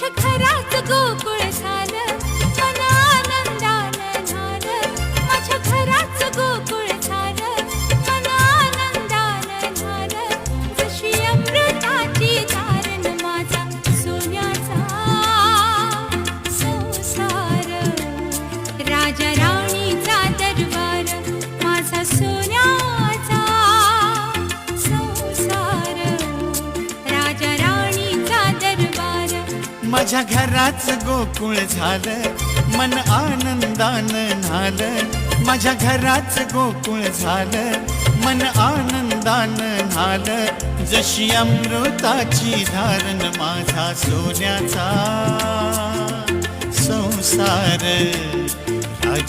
माझ्या घरात गोकुळ झालं. माझ्या घराच गोकुळ झालं, मन आनंदान नाल मज़ा घराच गोकुळ झालं, मन आनंदान न्हालं. जशी अमृताची धारण माझा सोन्याचा संसार.